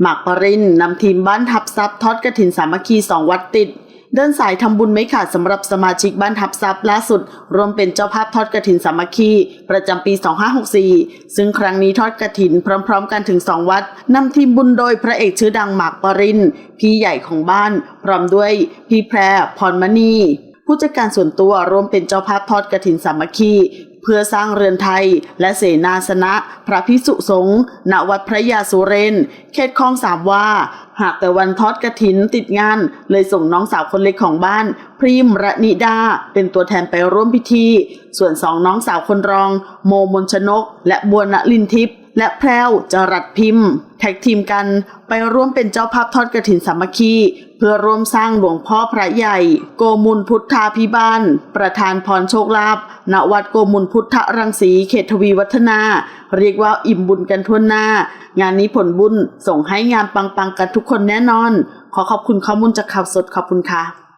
หมากปรินนำทีมบ้านทับซับทอดกระถินสามัคคีสองวัดติด เดินสายทำบุญไม่ขาดสำหรับสมาชิกบ้านทับซับล่าสุด รวมเป็นเจ้าภาพทอดกระถินสามัคคีประจำปี 2564 ซึ่งครั้งนี้ทอดกระถินพร้อมๆ กันถึง2วัดนำทีมบุญโดยพระเอกชื่อดังหมากปรินพี่ใหญ่ของบ้าน พร้อมด้วยพี่แพรพรมณีผู้จัดการส่วนตัวร่วมเป็นเจ้าภาพทอดกระถินสามัคคี พื่อสร้างเรือนไทย และเสนาสนะ พระพิสุสงฆ์ณวัดพระยาสุเรนเขตคลองสามว่า หากแต่วันทอดกระถินติดงาน เลยส่งน้องสาวคนเล็กของบ้าน พริมระนิดา เป็นตัวแทนไปร่วมพิธี ส่วนสองน้องสาวคนรอง โมมนชนก และบัวนลินทิพย์ และแพรวจรัดพิมพ์ แท็กทีมกันไปร่วมเป็นเจ้าภาพทอดกระถินสามัคคี เพื่อร่วมสร้างหลวงพ่อพระใหญ่ โกมุลพุทธาพิบาล ประธานพรโชคลาภณวัดโกมุลพุทธรังสีเขตทวีวัฒนา เรียกว่าอิ่มบุญกันทั่วหน้า งานนี้ผลบุญส่งให้งานปังๆกันทุกคนแน่นอน ขอขอบคุณข้อมูลจากข่าวสดขอบคุณค่ะ